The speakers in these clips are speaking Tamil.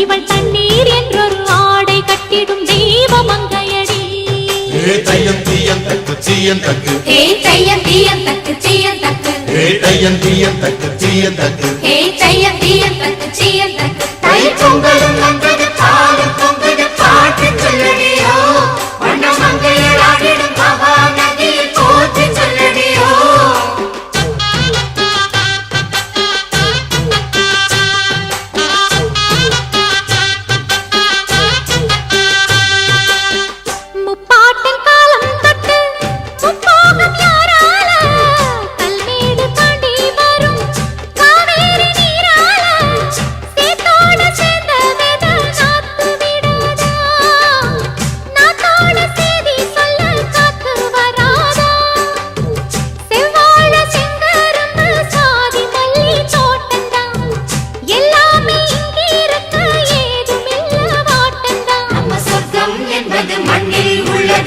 இவள் தண்ணீர் என்றொரு ஆடை கட்டிடும் தெய்வ மங்கையடி ஏ தையம் தீயம் தக்கு சீயம் தக்கு. ஏ தையம் தீயம் தக்கு சீயம் தக்கு. ஏ தையம் தீயம் தக்கு சீயம் தக்கு. ஏ தையம் தீயம் தக்கு சீயம் தக்கு. தை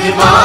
Fatima.